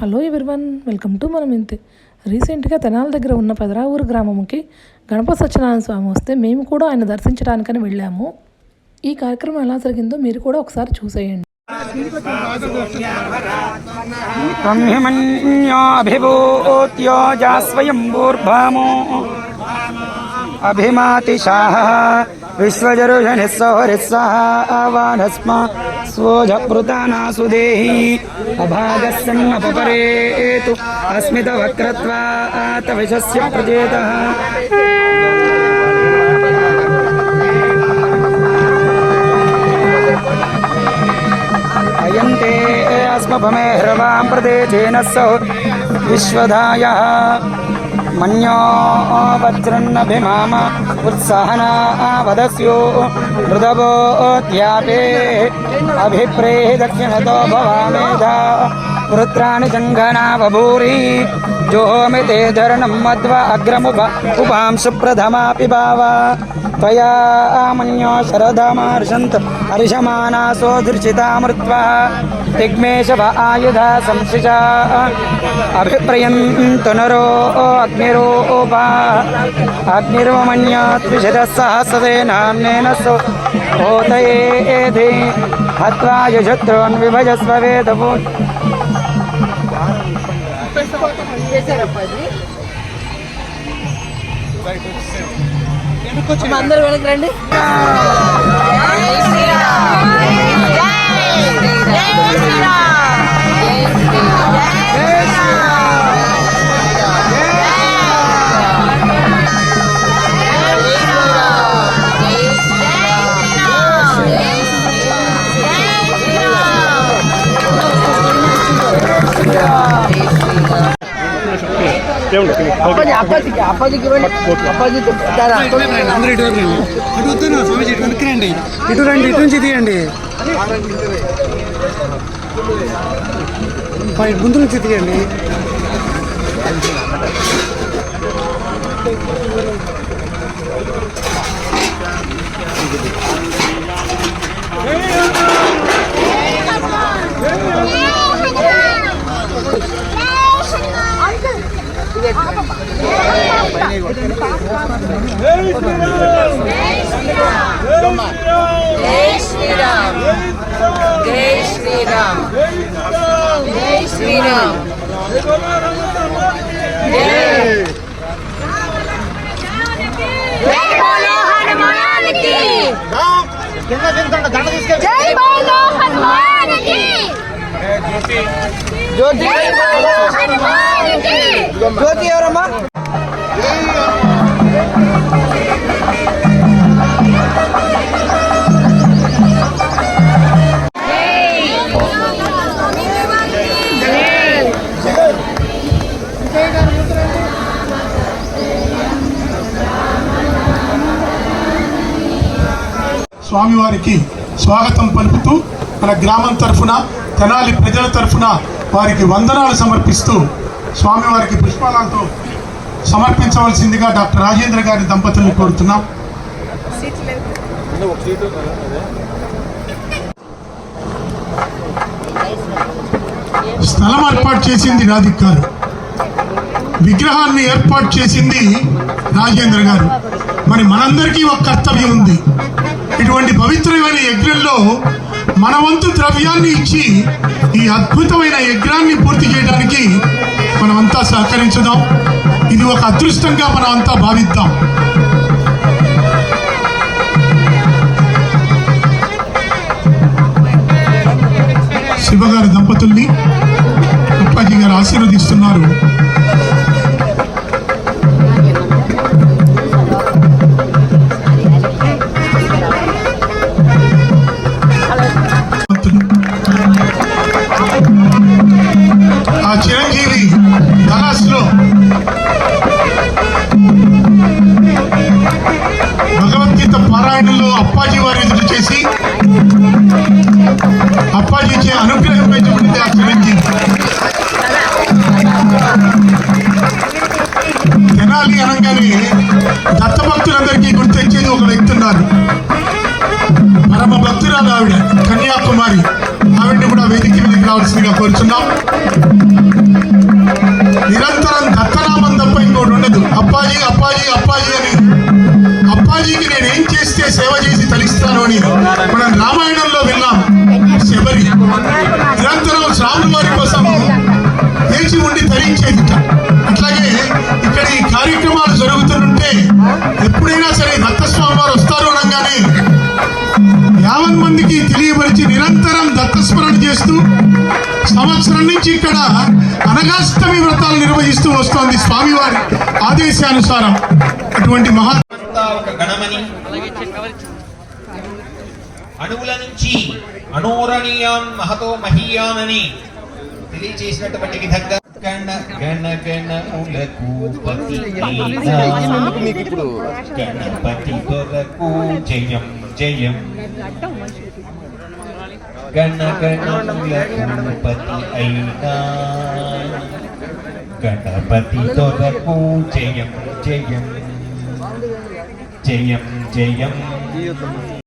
Hello everyone welcome to మనం ఇంతే రీసెంట్గా తెనాల దగ్గర ఉన్న పెదరావూరు గ్రామంకి గణపతి సత్యనారాయణ స్వామి వస్తే మేము కూడా ఆయన దర్శించడానికని వెళ్ళాము. ఈ కార్యక్రమం ఎలా జరిగిందో మీరు కూడా ఒకసారి చూసేయండి. అభిమాతి विश्वजरुषनिस्सोहरिस्सहावानस्म स्वोजपृतानासु देहि अभागस्सन्नपरेतु अस्मितवक्रत्वात् विशस्य प्रचेतः अयन्ते अस्मभमे ह्रवां प्रदेशेन सौ विश्वधायः मन्यो वज्रन्नभिमाम उत्साहना वदस्यो मृदवोऽध्यापे अभिप्रेः दक्षिणतो भवामेधा वृत्राणि जङ्घनावभूरि जोमि ते धरणं मध्वा अग्रमुप उपां सुप्रथमापि भावा। त्वया आमन्यो शरधमार्षन्त हर्षमानासो धृषिता मृत्वा दिग्मेशव आयुधा संशिषा। अभिप्रयन्तु नरो अग्निरोपा। अग्निर्वमन्या त्रिशतः सहस्रेनाम्नेन सो होतये हत्वा यशत्रोन् विभजस्व అందరూ వెనక్కి రండి అప్పాజికి అప్పాజికి ఇవ్వండి రండి ఇటు రండి ఇటు నుంచి తీయండి. పై ముందు నుంచి తీయండి జై శ్రీరామ్ జై శ్రీరామ్ జై శ్రీరామ్ జై బోలో హనుమాన్కి జై బోలో హనుమాన్కి జై బోలో హనుమాన్ కి. జ్యోతి. ఎవరమ్మా? స్వామివారికి స్వాగతం పలుకుతూ మన గ్రామం తరఫున తెనాలి ప్రజల తరఫున వారికి వందనాలు సమర్పిస్తూ స్వామివారికి పుష్పాలతో సమర్పించవలసిందిగా డాక్టర్ రాజేంద్ర గారి దంపతులను కోరుతున్నాం. స్థలం ఏర్పాటు చేసింది నాది కాదు విగ్రహాన్ని ఏర్పాటు చేసింది రాజేంద్ర గారు. మరి మనందరికీ ఒక కర్తవ్యం ఉంది. ఇటువంటి పవిత్రమైన యజ్ఞంలో మన వంతు ద్రవ్యాన్ని ఇచ్చి ఈ అద్భుతమైన యజ్ఞాన్ని పూర్తి చేయడానికి మనమంతా సహకరించుదాం. ఇది ఒక అదృష్టంగా మనం అంతా భావిద్దాం. శివగారి దంపతుల్ని అప్పాజీ గారు ఆశీర్వదిస్తున్నారు. తెనాలి అనగానే దత్తభక్తులందరికీ గుర్తించేది ఒక వ్యక్తి ఉన్నారు. పరమ భక్తురాలు ఆవిడ కన్యాకుమారి. ఆవిడని కూడా వేదిక మీదకి రావాల్సిందిగా కోరుచున్నాం. నిరంతరం దత్తనామం తప్ప ఇంకోటి ఉండదు. అప్పాజీ అప్పాజీ అప్పాజీ అని. అప్పాజీకి నేనేం చేస్తే సేవ చేసి తలిస్తాను అని మనం రామాయణంలో విన్నాం. వస్తారు యావన్ మందికి తెలియపరిచి నిరంతరం దత్తస్మరణ చేస్తూ సంవత్సరం నుంచి ఇక్కడ అనగాష్టమి వ్రతాలు నిర్వహిస్తూ వస్తోంది స్వామివారి ఆదేశానుసారం. అటువంటి మహా అణువుల నుంచి అనోరణీయాన్ మహతో మహీయానని తెలియజేసినటువంటి విధంగా గణ గణ గణములకు పతి గణపతి కొరకు జయం జయం. గణ గణములకు పతి అయినా. గణపతి కొరకు జయం జయం. జయం జయం.